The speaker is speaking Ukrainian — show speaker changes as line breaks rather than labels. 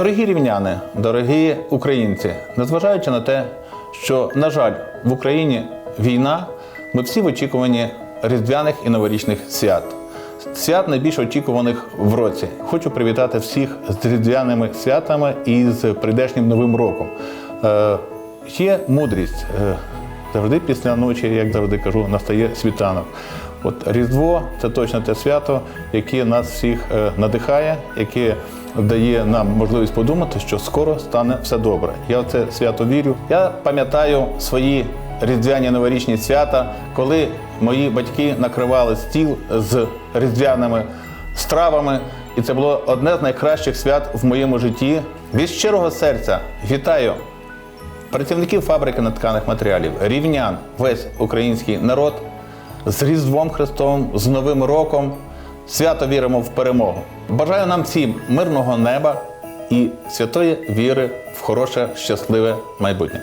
Дорогі рівняни, дорогі українці, незважаючи на те, що, на жаль, в Україні війна, ми всі в очікуванні різдвяних і новорічних свят. Свят найбільш очікуваних в році. Хочу привітати всіх з різдвяними святами і з прийдешнім новим роком. Е, є мудрість. Е, завжди після ночі, як завжди кажу, настає світанок. От Різдво це точно те свято, яке нас всіх е, надихає, яке дає нам можливість подумати, що скоро стане все добре. Я в це свято вірю. Я пам'ятаю свої різдвяні новорічні свята, коли мої батьки накривали стіл з різдвяними стравами. І це було одне з найкращих свят в моєму житті. Від щирого серця вітаю працівників фабрики натканих матеріалів, рівнян, весь український народ з Різдвом Христовим, з Новим роком. Свято віримо в перемогу. Бажаю нам всім мирного неба і святої віри в хороше, щасливе майбутнє.